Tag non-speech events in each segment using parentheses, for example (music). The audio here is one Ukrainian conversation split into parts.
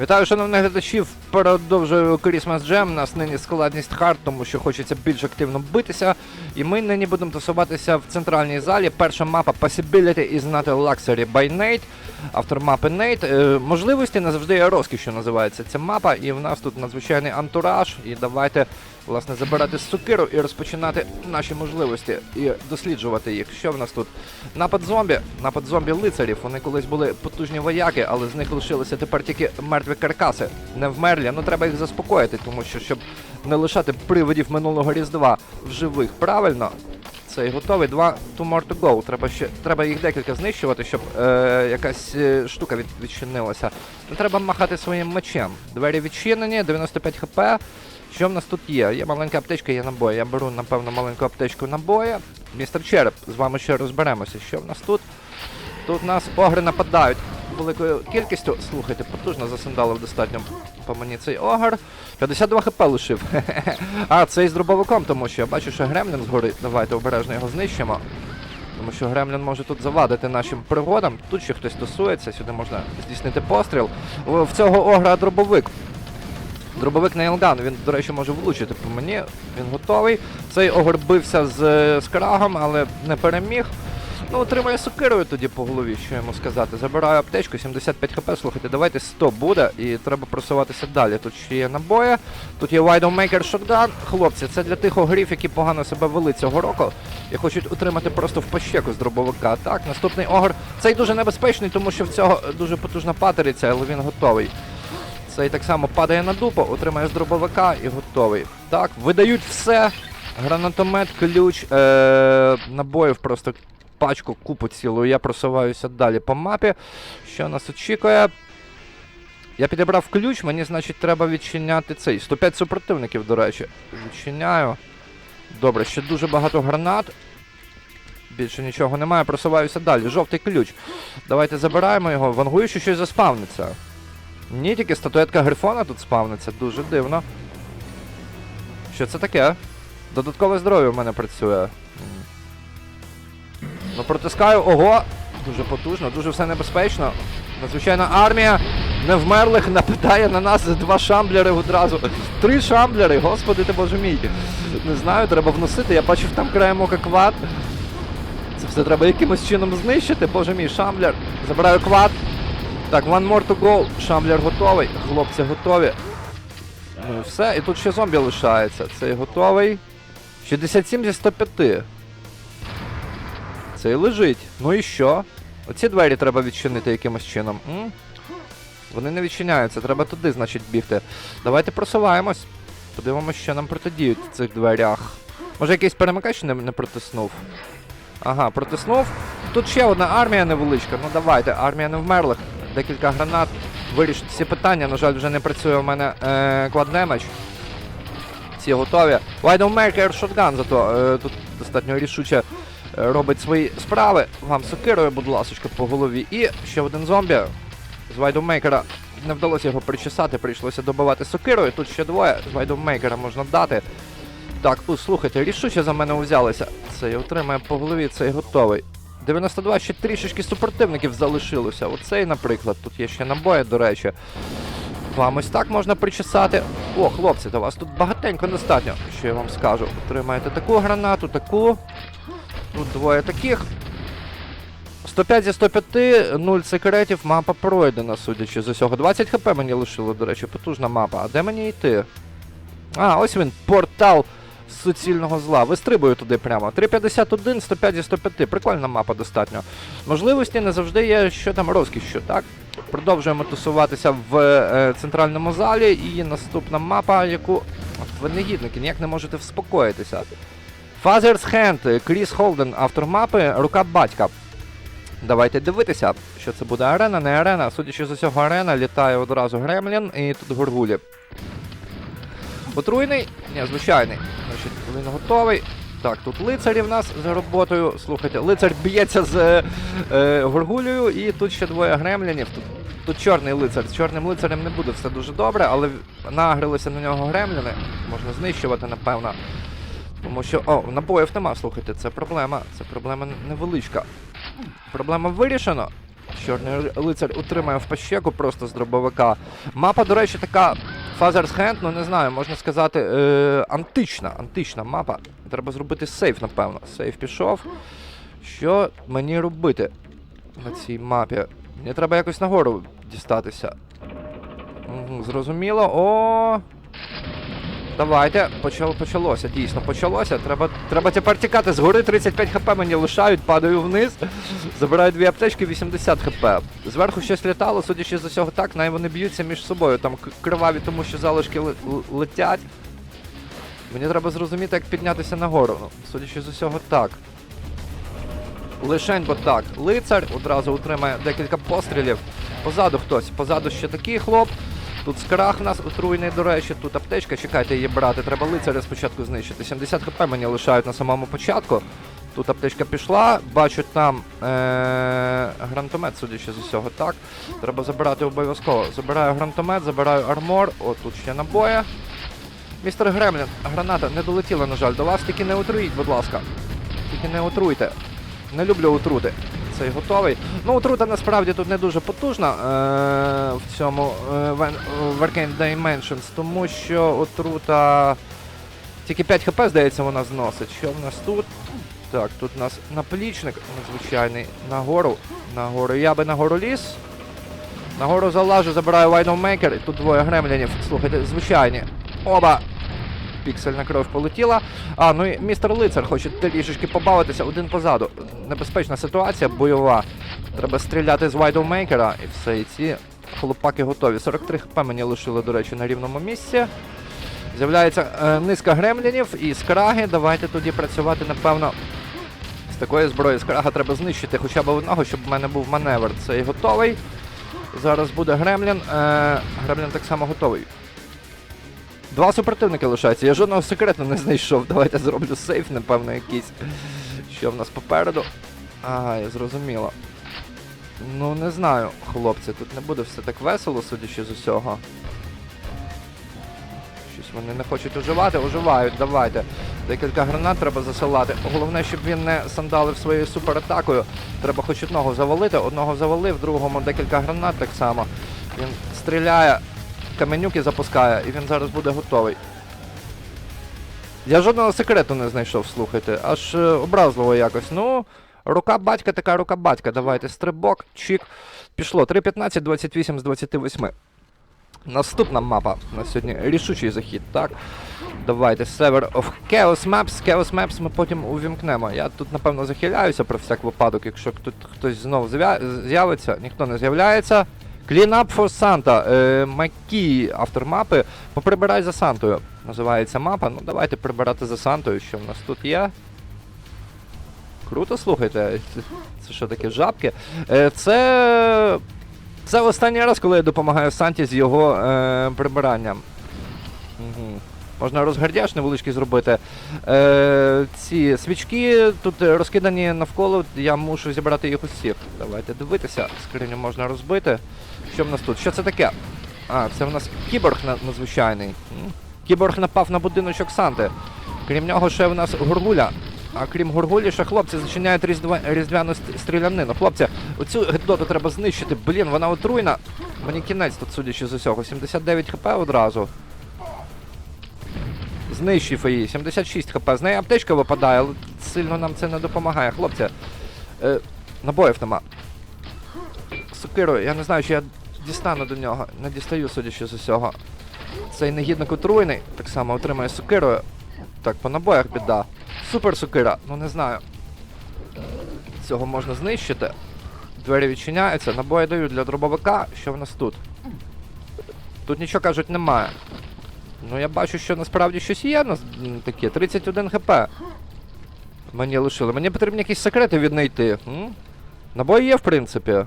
Вітаю, шановних глядачів. Продовжую Christmas Jam. У нас нині складність хард, тому що хочеться більш активно битися. І ми нині будемо тусуватися в центральній залі. Перша мапа Possibility is not a luxury by Nate. Автор мапи Nate. Е, можливості не завжди є розкішю, називається ця мапа. І в нас тут надзвичайний антураж. І давайте, власне, забирати сукиру і розпочинати наші можливості і досліджувати їх. Що в нас тут? Напад зомбі, напад зомбі лицарів. Вони колись були потужні вояки, але з них лишилися тепер тільки мертві каркаси. Не вмерлі. Ну треба їх заспокоїти, тому що щоб не лишати привидів минулого різдва в живих. Правильно. Цей готовий. Два to more to go. Треба ще треба їх декілька знищувати, щоб е, якась е, штука від, відчинилася. Не треба махати своїм мечем. Двері відчинені, 95 хп. Що в нас тут є? Є маленька аптечка, є набої. Я беру, напевно, маленьку аптечку набоя. Містер Череп, з вами ще розберемося. Що в нас тут? Тут нас огри нападають великою кількістю. Слухайте, потужно засандалив достатньо по мені цей огр. 52 хп лишив. (laughs) а, це із дробовиком, тому що я бачу, що гремлін згорить. Давайте обережно його знищимо. Тому що Гремлін може тут завадити нашим пригодам. Тут ще хтось тусується, сюди можна здійснити постріл. В в цього огра дробовик. Дробовик Нейлган, він, до речі, може влучити по мені. Він готовий. Цей огр бився з, е, з крагом, але не переміг. Ну, отримає сокирою тоді по голові, що йому сказати. Забираю аптечку, 75 хп, слухайте, давайте 100 буде, і треба просуватися далі. Тут ще є набої, тут є Widowmaker Shotgun. Хлопці, це для тих огрів, які погано себе вели цього року і хочуть утримати просто в пащеку з дробовика. Так, наступний огр. Цей дуже небезпечний, тому що в цього дуже потужна патериця, але він готовий. Цей так само падає на дупу, отримає з дробовика і готовий. Так, видають все. Гранатомет, ключ, е- набоїв просто пачку, купу цілу. Я просуваюся далі по мапі. Що нас очікує? Я підібрав ключ, мені, значить, треба відчиняти цей. 105 супротивників, до речі. Відчиняю. Добре, ще дуже багато гранат. Більше нічого немає, просуваюся далі. Жовтий ключ. Давайте забираємо його. Вангую, що щось заспавниться. Ні, тільки статуетка Грифона тут спавниться, дуже дивно. Що це таке? Додаткове здоров'я в мене працює. Ну, протискаю, ого! Дуже потужно, дуже все небезпечно. Надзвичайна армія невмерлих нападає на нас два шамблери одразу. Три шамблери, господи ти боже мій. Не знаю, треба вносити. Я бачив там краєм ока квад. Це все треба якимось чином знищити. Боже мій, шамблер. Забираю квад. Так, one more to go. Шамблер готовий. Хлопці готові. Ну все. І тут ще зомбі лишається. Цей готовий. 67 зі 105. Цей лежить. Ну і що? Оці двері треба відчинити якимось чином. М? Вони не відчиняються, треба туди, значить, бігти. Давайте просуваємось. Подивимось, що нам протидіють в цих дверях. Може якийсь перемикач не, не протиснув? Ага, протиснув. Тут ще одна армія невеличка. Ну давайте, армія невмерлих. Декілька гранат. Вирішить всі питання. На жаль, вже не працює у мене е, кладнемеч. Всі готові. Widowmaker Shotgun зато е, тут достатньо рішуче е, робить свої справи. Вам сокирою, будь ласочка, по голові. І ще один зомбі з Widowmaker. Не вдалося його причесати, прийшлося добивати сокирою. Тут ще двоє. З Widowmaker можна дати. Так, слухайте, рішуче за мене взялися. Цей отримає по голові, цей готовий. 92, ще трішечки супротивників залишилося. Оцей, наприклад, тут є ще набої, до речі. Вам ось так можна причесати. О, хлопці, то вас тут багатенько достатньо, що я вам скажу. Отримаєте таку гранату, таку. Тут двоє таких. 105 зі 105, 0 секретів, мапа пройдена, судячи з усього. 20 хп мені лишило, до речі, потужна мапа. А де мені йти? А, ось він, портал суцільного зла. Вистрибую туди прямо. 351, 105 зі 105. Прикольна мапа достатньо. Можливості не завжди є, що там розкішю, так? Продовжуємо тусуватися в е, центральному залі. І наступна мапа, яку. От ви негідники, ніяк не можете вспокоїтися. Father's Hand, Кріс Холден, автор мапи, рука батька. Давайте дивитися, що це буде арена, не арена. Судячи з усього, арена, літає одразу Гремлін і тут горгулі. Отруйний? Ні, звичайний. Значить, він готовий. Так, тут лицарі в нас за роботою. Слухайте, лицар б'ється з е, е, горгулею, і тут ще двоє гремлінів. Тут, тут чорний лицар. З чорним лицарем не буде все дуже добре, але нагрилися на нього гремліни. Можна знищувати, напевно. Тому що. О, набоїв нема, слухайте, це проблема. Це проблема невеличка. Проблема вирішена. Чорний лицар утримає в пащеку просто з дробовика. Мапа, до речі, така Father's Hand, ну не знаю, можна сказати, е, антична, антична мапа. Треба зробити сейф, напевно. Сейф пішов. Що мені робити на цій мапі? Мені треба якось нагору дістатися. Зрозуміло. О. Давайте, почало, почалося, дійсно, почалося. Треба, треба тепер тікати з гори, 35 хп мені лишають, падаю вниз. Забираю дві аптечки, 80 хп. Зверху щось літало, судячи з усього так, най вони б'ються між собою. Там криваві, тому що залишки летять. Мені треба зрозуміти, як піднятися нагору. Судячи з усього так. Лишень бо так. Лицар одразу утримає декілька пострілів. Позаду хтось. Позаду ще такий хлоп. Тут скрах нас отруйний, до речі, тут аптечка, чекайте її брати. Треба лицаря спочатку знищити. 70 хп мені лишають на самому початку. Тут аптечка пішла, бачу там е- гранатомет, судячи з усього, так. Треба забирати обов'язково. Забираю гранатомет, забираю армор. О, тут ще набої. Містер Гремлін, граната не долетіла, на жаль, до вас, тільки не отруїть, будь ласка. Тільки не отруйте. Не люблю отрути. Цей готовий. Ну, отрута насправді тут не дуже потужна е- в цьому е- в Arcane Dimensions, тому що отрута. Тільки 5 хп, здається, вона зносить. Що в нас тут? Так, тут у нас наплічник надзвичайний. Нагору. Нагору. Я би нагору ліз. Нагору залажу, забираю і тут двоє гремлінів. Слухайте, звичайні. Оба! Піксельна кров полетіла. А, ну і містер Лицар хоче трішечки побавитися один позаду. Небезпечна ситуація, бойова. Треба стріляти з Widowmaker, і все, і ці хлопаки готові. 43 хп мені лишили, до речі, на рівному місці. З'являється е, низка гремлінів і скраги. Давайте тоді працювати, напевно. З такої зброї скрага треба знищити хоча б одного, щоб в мене був маневр. Цей готовий. Зараз буде гремлін. Е, гремлін так само готовий. Два супротивники лишаються. Я жодного секрету не знайшов. Давайте зроблю сейф, напевно, якийсь. Що в нас попереду? Ага, я зрозуміло. Ну, не знаю, хлопці, тут не буде все так весело, судячи з усього. Щось вони не хочуть уживати, уживають, давайте. Декілька гранат треба засилати. Головне, щоб він не сандалив своєю суператакою. Треба хоч одного завалити, одного завалив, другому декілька гранат так само. Він стріляє, каменюки запускає, і він зараз буде готовий. Я жодного секрету не знайшов, слухайте. Аж е, образливо якось. Ну, рука батька така рука батька. Давайте стрибок, чік. Пішло. 3.15, 28 з 28. Наступна мапа на сьогодні рішучий захід, так? Давайте Sever of Chaos Maps. Chaos Maps ми потім увімкнемо. Я тут, напевно, захиляюся про всяк випадок, якщо тут хтось знову з'явиться, ніхто не з'являється. Clean Up for Santa. Е, Макі, автор мапи. Поприбирай за Сантою. Називається мапа. Ну давайте прибирати за Сантою, що в нас тут є. Круто, слухайте. Це, що таке жабки? Е, це. Це останній раз, коли я допомагаю Санті з його е, прибиранням. Угу. Можна розгардяш невеличкий зробити. Е, ці свічки тут розкидані навколо, я мушу зібрати їх усіх. Давайте дивитися. Скриню можна розбити. Що в нас тут? Що це таке? А, це в нас кіборг надзвичайний. Кіборг напав на будиночок Санти. Крім нього, ще в нас гургуля. А крім гургулі, ще хлопці зачиняють різдва... різдвяну стрілянину. Хлопці, оцю гидоту треба знищити. Блін, вона отруйна. Мені кінець тут, судячи з усього. 79 хп одразу. Знищив її. 76 хп. З неї аптечка випадає, але сильно нам це не допомагає. Хлопці, е, набоїв нема. Сокирою, я не знаю, чи я дістану до нього. Не дістаю, судячи з усього. Цей негідник отруйний. Так само отримає сокирою. Так, по набоях біда. Супер сокира, ну не знаю. Цього можна знищити. Двері відчиняються, набої дають для дробовика. Що в нас тут? Тут нічого кажуть немає. Ну я бачу, що насправді щось є м, таке. 31 хп. Мені лишили. Мені потрібні якісь секрети віднайти. М? Набої є, в принципі.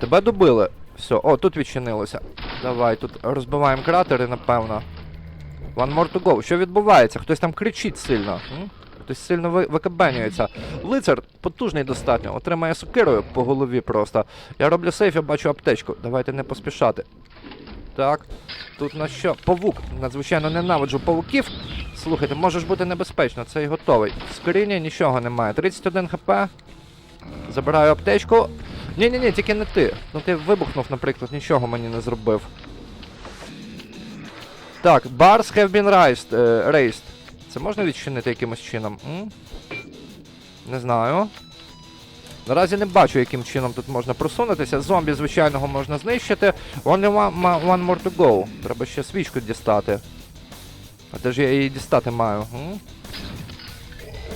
Тебе добили. Все, о, тут відчинилося. Давай, тут розбиваємо кратери, напевно. One more to go. Що відбувається? Хтось там кричить сильно. Хтось сильно ви- викабенюється. Лицар потужний достатньо. Отримає сокирою по голові просто. Я роблю сейф, я бачу аптечку. Давайте не поспішати. Так. Тут на що? Павук. Надзвичайно ненавиджу павуків. Слухайте, може ж бути небезпечно, цей готовий. В скрині нічого немає. 31 хп. Забираю аптечку. Ні-ні-ні, тільки не ти. Ну ти вибухнув, наприклад, нічого мені не зробив. Так, bars have been raised. е, raised. Це можна відчинити якимось чином? М? Не знаю. Наразі не бачу, яким чином тут можна просунутися. Зомбі звичайного можна знищити. Only one, one more to go. Треба ще свічку дістати. А де ж я її дістати маю? М?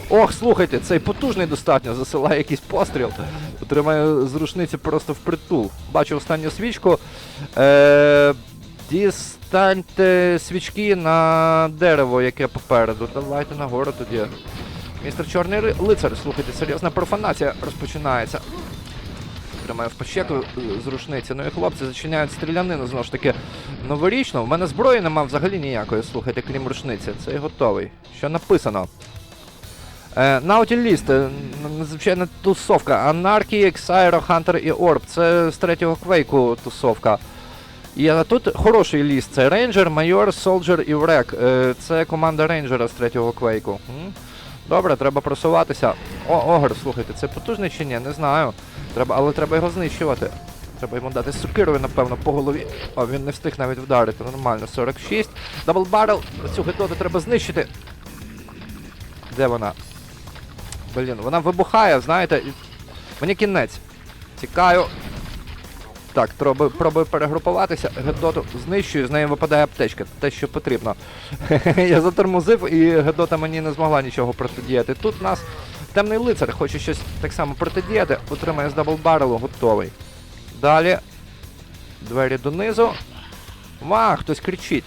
Ох, слухайте, цей потужний достатньо, засилає якийсь постріл. Отримає з рушниці просто впритул. Бачу останню свічку. Е, дістаньте свічки на дерево, яке попереду. Давайте нагору тоді. Містер Чорний лицар, слухайте, серйозна профанація розпочинається. Тримаю в пощеку е, з рушниці. Ну і хлопці зачиняють стрілянину знову ж таки новорічно. У мене зброї нема взагалі ніякої, слухайте, крім рушниці. Це і готовий. Що написано? Е, Наутіліст, е, н- надзвичайна тусовка. Анархії, Xyro, Hunter і Orb. Це з третього квейку тусовка. І а тут хороший ліст. Це рейнджер, майор, солджер і врек. Е, це команда рейнджера з третього квейку. Добре, треба просуватися. О, Огр, слухайте, це потужний чи ні? Не знаю. Треба, але треба його знищувати. Треба йому дати сукирою, напевно, по голові. О, він не встиг навіть вдарити. Нормально. 46. Дабл баррел. Цю гидоту треба знищити. Де вона? Блін, вона вибухає, знаєте. Мені кінець. Тікаю. Так, пробую, пробую перегрупуватися, Гедоту знищую, з неї випадає аптечка, те, що потрібно. (laughs) Я затормозив і Гедота мені не змогла нічого протидіяти. Тут нас темний лицар, хоче щось так само протидіяти, отримає з даблбарелу, готовий. Далі. Двері донизу. Ва, хтось кричить.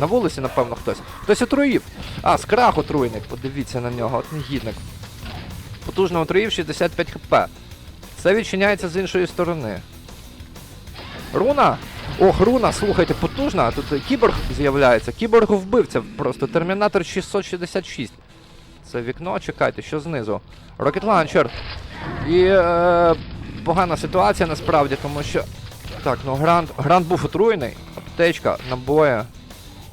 На вулиці, напевно, хтось. Хтось отруїв. А, скрах отруйник, подивіться на нього, от негідник. Потужно отруїв 65 хп. Це відчиняється з іншої сторони. Руна? Ох, руна, слухайте, потужна. Тут кіборг з'являється. Кіборг вбивця просто. Термінатор 666. Це вікно, чекайте, що знизу. Launcher. І е, погана ситуація насправді, тому що. Так, ну грант, грант був отруєний. Аптечка, набої.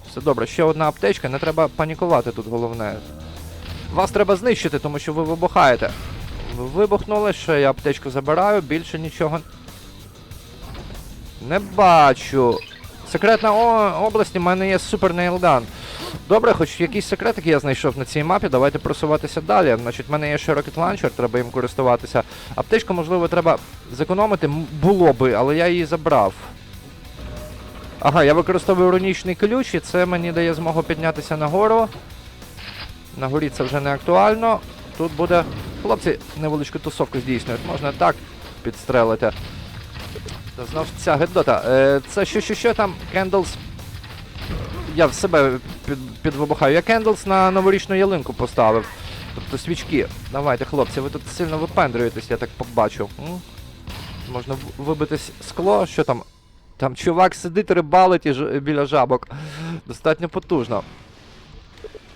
Все добре, ще одна аптечка, не треба панікувати тут головне. Вас треба знищити, тому що ви вибухаєте. Ви вибухнули, ще я аптечку забираю, більше нічого не бачу. Секретна область, у мене є супер нейлган. Добре, хоч якісь секретики я знайшов на цій мапі, давайте просуватися далі. Значить, в мене є ще Rocket Launcher, треба їм користуватися. Аптечку, можливо, треба зекономити, було би, але я її забрав. Ага, я використовую рунічний ключ, і це мені дає змогу піднятися нагору. На горі це вже не актуально. Тут буде. Хлопці невеличку тусовку здійснюють, можна так підстрелити. Знов ця гедота. Е, це що, що, що там? Candles. Я в себе під, підвибухаю. Я Candles на новорічну ялинку поставив. Тобто свічки. Давайте, хлопці, ви тут сильно випендрюєтесь, я так побачу. М? Можна в- вибити с- скло, що там? Там чувак сидить, рибалить і біля жабок. Достатньо потужно.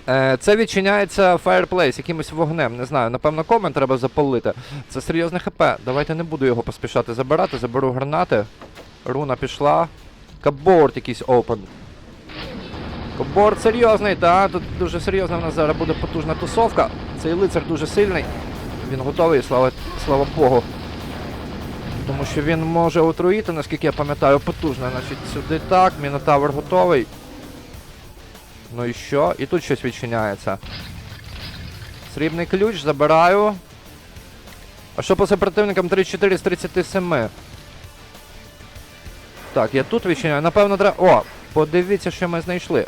Е, це відчиняється Fireplace якимось вогнем, не знаю. Напевно, комен треба запалити. Це серйозне ХП. Давайте не буду його поспішати забирати, заберу гранати. Руна пішла. Каборд якийсь open. Каборд серйозний, так, тут дуже серйозна в нас зараз буде потужна тусовка. Цей лицар дуже сильний. Він готовий, слава, слава Богу. Тому що він може отруїти, наскільки я пам'ятаю, потужно. Значить, сюди так, Мінотавр готовий. Ну і що? І тут щось відчиняється. Срібний ключ, забираю. А що по супротивникам 34 з 37? Так, я тут відчиняю. Напевно, треба. О! Подивіться, що ми знайшли.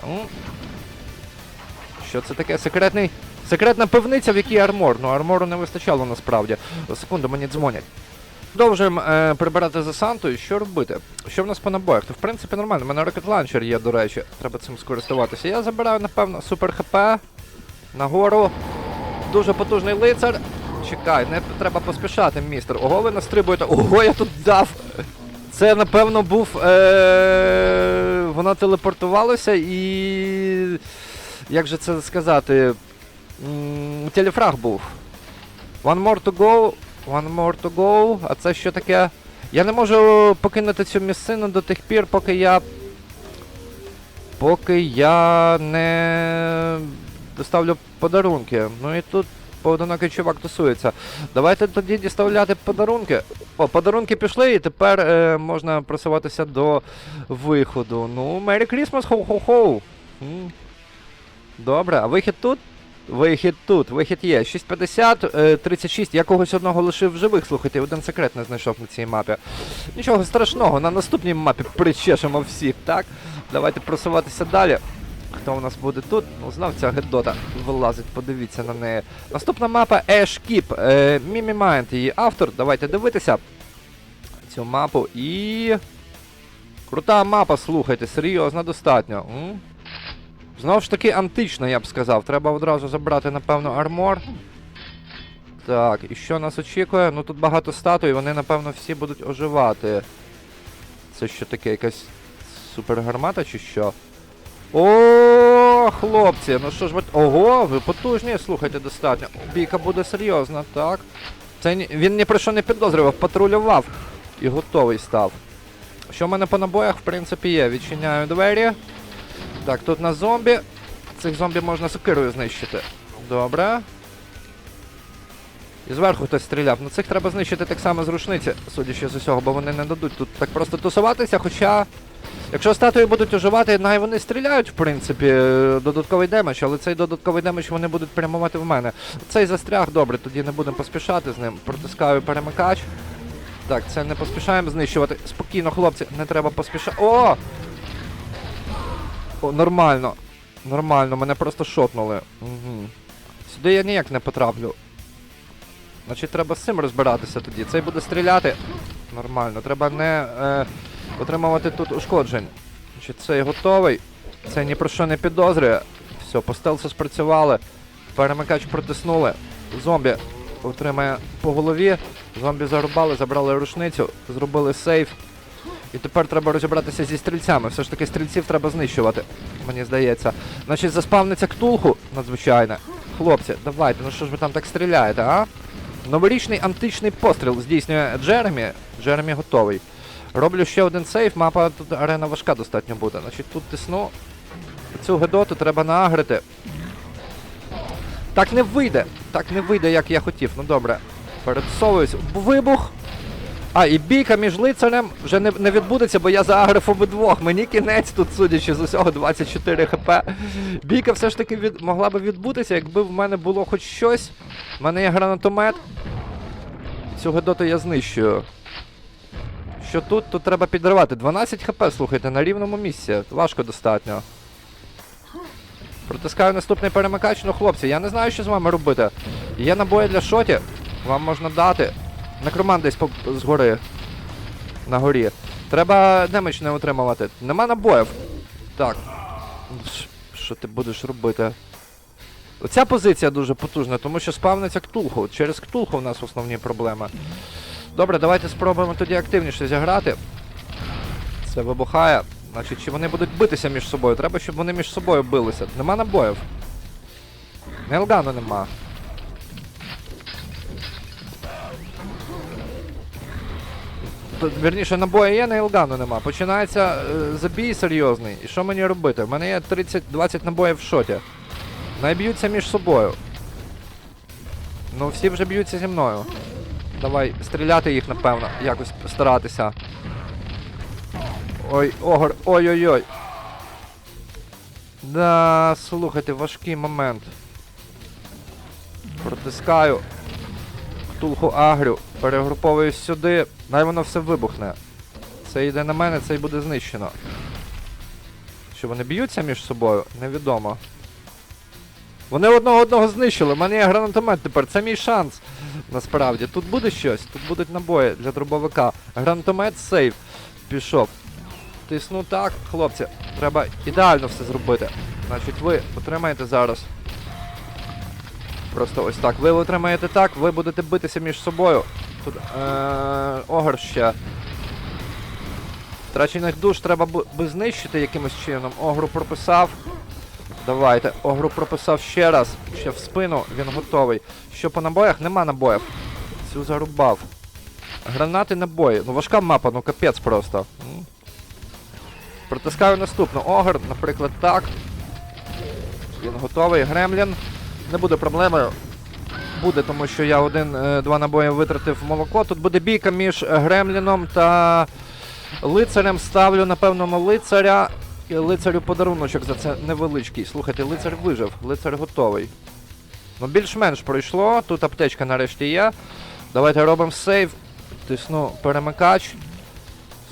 Що це таке? Секретний. Секретна пивниця, в якій армор. Ну, армору не вистачало насправді. Секунду, мені дзвонять. Продовжуємо е, прибирати за Сантою. Що робити? Що в нас по набоях? То в принципі нормально. У мене Launcher є, до речі. Треба цим скористуватися. Я забираю, напевно, супер ХП. Нагору. Дуже потужний лицар. Чекай, не треба поспішати, містер. Ого, ви настрибуєте. Ого, я тут дав. Це, напевно, був. Е... Воно телепортувалося і. Як же це сказати? Телефраг був. One more to go. One more to go. А це що таке? Я не можу покинути цю місцину до тих пір, поки я. Поки я не доставлю подарунки. Ну і тут поодинокий чувак тусується. Давайте тоді діставляти подарунки. О, подарунки пішли, і тепер е, можна просуватися до виходу. Ну, Merry Christmas, хоу-хоу-хоу. Добре, а вихід тут? Вихід тут, вихід є. 650, е, 36. Я когось одного лишив живих, слухайте, один секрет не знайшов на цій мапі. Нічого страшного, на наступній мапі причешемо всіх, так? Давайте просуватися далі. Хто у нас буде тут? Ну, знов ця гедота вилазить, подивіться на неї. Наступна мапа Ash Keep. Е, Мімі Майнд, її автор. Давайте дивитися цю мапу і. Крута мапа, слухайте, серйозно, достатньо. Знову ж таки антична, я б сказав. Треба одразу забрати, напевно, армор. Так, і що нас очікує? Ну тут багато статуй, вони, напевно, всі будуть оживати. Це що таке, якась супергармата чи що? О, хлопці, ну що ж ви. Ого, ви потужні, слухайте, достатньо. Бійка буде серйозна, так. Це він ні про що не підозрював, патрулював і готовий став. Що в мене по набоях, в принципі, є. Відчиняю двері. Так, тут на зомбі. Цих зомбі можна сокирою знищити. Добре. І зверху хтось стріляв. Ну цих треба знищити так само з рушниці, судячи з усього, бо вони не дадуть тут так просто тусуватися, хоча. Якщо статуї будуть оживати, най вони стріляють, в принципі, е, додатковий демедж, але цей додатковий демедж вони будуть прямувати в мене. Цей застряг, добре, тоді не будемо поспішати з ним. Протискаю перемикач. Так, це не поспішаємо знищувати. Спокійно, хлопці, не треба поспішати. О! О, нормально. Нормально, мене просто шотнули. Угу. Сюди я ніяк не потраплю. Значить, треба з цим розбиратися тоді. Цей буде стріляти. Нормально. Треба не е, отримувати тут ушкоджень. Значить, цей готовий. Цей ні про що не підозрює. Все, по стелсу спрацювали. Перемикач протиснули. Зомбі отримає по голові. Зомбі зарубали, забрали рушницю, зробили сейф. І тепер треба розібратися зі стрільцями. Все ж таки стрільців треба знищувати, мені здається. Значить, заспавниться ктулху надзвичайне. Хлопці, давайте, ну що ж ви там так стріляєте, а? Новорічний античний постріл здійснює Джеремі. Джеремі готовий. Роблю ще один сейф, мапа тут арена важка достатньо буде. Значить, тут тисну. Цю гедоту треба наагрити. Так не вийде. Так не вийде, як я хотів. Ну добре. Передсовуюсь. Вибух. А, і бійка між лицарем вже не, не відбудеться, бо я заагрив обидвох. Мені кінець тут, судячи з усього, 24 хп. Бійка все ж таки від, могла би відбутися, якби в мене було хоч щось. У мене є гранатомет. Цю гедоту я знищую. Що тут, тут треба підривати. 12 хп, слухайте, на рівному місці. Важко достатньо. Протискаю наступний перемикач, ну хлопці, я не знаю, що з вами робити. Є набої для шоті, вам можна дати. Некроман десь по- згори. На горі. Треба демедж не отримувати. Нема набоїв. Так. Що ти будеш робити? Оця позиція дуже потужна, тому що спавниться ктулху. Через ктулху у нас основні проблеми. Добре, давайте спробуємо тоді активніше зіграти. Це вибухає. Значить, чи вони будуть битися між собою? Треба, щоб вони між собою билися. Нема набоїв. Нелгану нема. Тут, Вірніше, набої є, нейлгану нема. Починається е, забій серйозний. І що мені робити? У мене є 30-20 набоїв в шоті. Найб'ються між собою. Ну, всі вже б'ються зі мною. Давай стріляти їх, напевно, якось постаратися. Ой, огор, ой-ой-ой. Да, слухайте, важкий момент. Протискаю. Ктулху агрю, перегруповуюсь сюди, най воно все вибухне. Це йде на мене, це й буде знищено. Що вони б'ються між собою? Невідомо. Вони одного одного знищили, у мене є гранатомет тепер, це мій шанс. Насправді. Тут буде щось, тут будуть набої для дробовика. Гранатомет сейф. Пішов. Тисну так, хлопці. Треба ідеально все зробити. Значить, ви отримаєте зараз. Просто ось так. Ви отримаєте так, ви будете битися між собою. Тут е- огр ще. Втрачених душ треба би знищити якимось чином. Огру прописав. Давайте. Огру прописав ще раз. Ще в спину, він готовий. Що по набоях? Нема набоїв. Цю зарубав. Гранати набої. Ну важка мапа, ну капець просто. Протискаю наступну. Огр, наприклад, так. Він готовий. Гремлін. Не буде проблемою. буде, тому що я один-два набої витратив молоко. Тут буде бійка між Гремліном та лицарем. Ставлю, напевно, лицаря. І лицарю подаруночок за це невеличкий. Слухайте, лицар вижив, лицар готовий. Ну, більш-менш пройшло. Тут аптечка нарешті є. Давайте робимо сейв. Тисну перемикач.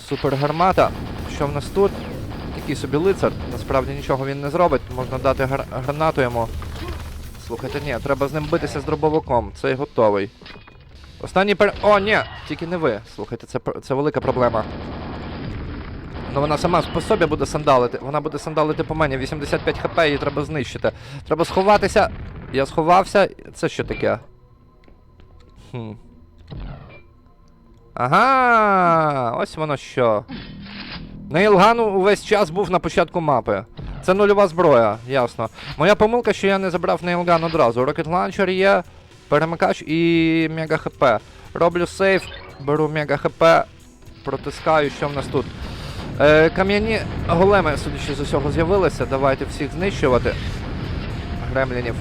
Супер гармата. Що в нас тут? Такий собі лицар. Насправді нічого він не зробить. Можна дати гра- гранату йому. Слухайте, ні, треба з ним битися з дробовиком. Цей готовий. Останній пер. О, ні! Тільки не ви. Слухайте, це, це велика проблема. Ну вона сама по собі буде сандалити. Вона буде сандалити по мені. 85 хп, її треба знищити. Треба сховатися. Я сховався. Це що таке? Хм. Ага, ось воно що. Нейлган увесь час був на початку мапи. Це нульова зброя, ясно. Моя помилка, що я не забрав Нейлган одразу. Rocket Launcher є, перемикач і Мега ХП. Роблю сейф, беру Мега ХП, протискаю, що в нас тут. Е, кам'яні големи, судячи з усього, з'явилися. Давайте всіх знищувати. Гремлінів.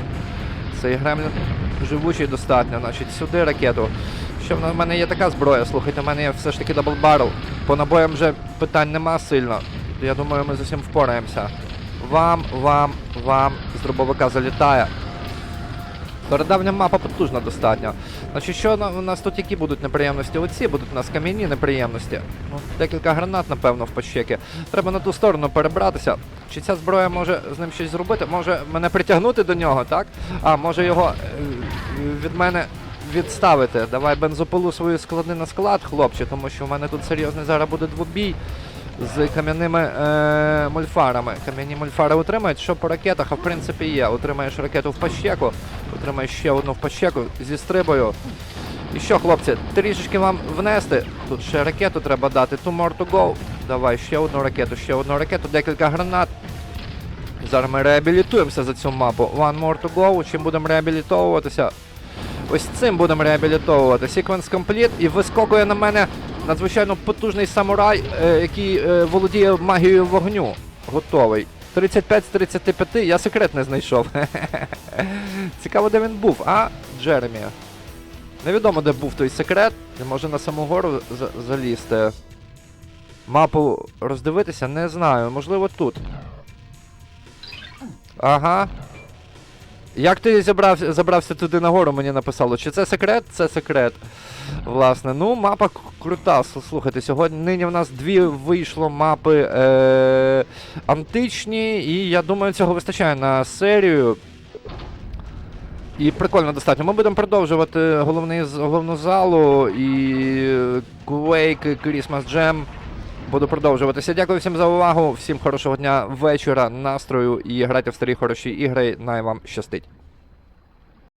Цей гремлін живучий достатньо. Значить, сюди ракету. Що в мене є така зброя, слухайте, в мене є все ж таки дабл баррел. По набоям вже питань нема сильно. Я думаю, ми з усім впораємося. Вам, вам, вам з дробовика залітає. Стародавня мапа потужна достатньо. Значить, що у нас тут які будуть неприємності? Оці будуть у нас кам'яні неприємності. Ну, декілька гранат, напевно, в пощеки. Треба на ту сторону перебратися. Чи ця зброя може з ним щось зробити? Може мене притягнути до нього, так? А, може його е, від мене відставити. Давай бензопилу свою склади на склад, хлопче, тому що в мене тут серйозний зараз буде двобій з кам'яними е, мульфарами. Кам'яні мульфари утримають, що по ракетах, а в принципі є. Утримаєш ракету в пащеку, утримаєш ще одну в пащеку зі стрибою. І що, хлопці, трішечки вам внести. Тут ще ракету треба дати. Two more to go. Давай, ще одну ракету, ще одну ракету, декілька гранат. Зараз ми реабілітуємося за цю мапу. One more to go. Чим будемо реабілітовуватися? Ось цим будемо реабілітовувати. Sequence complete і вискокує на мене надзвичайно потужний самурай, е, який е, володіє магією вогню. Готовий. 35 з 35, я секрет не знайшов. (laughs) Цікаво, де він був, а? Джеремі. Невідомо, де був той секрет. Може на саму гору залізти. Мапу роздивитися, не знаю. Можливо, тут. Ага. Як ти забрався, забрався туди нагору, мені написало. Чи це секрет? Це секрет. Власне, ну, мапа крута. Слухайте, сьогодні нині в нас дві вийшло мапи е- античні, і я думаю, цього вистачає на серію. І прикольно достатньо. Ми будемо продовжувати головний, головну залу і Quake, Christmas Jam. Буду продовжуватися. Дякую всім за увагу. Всім хорошого дня, вечора, настрою і грайте в старі хороші ігри. Най вам щастить.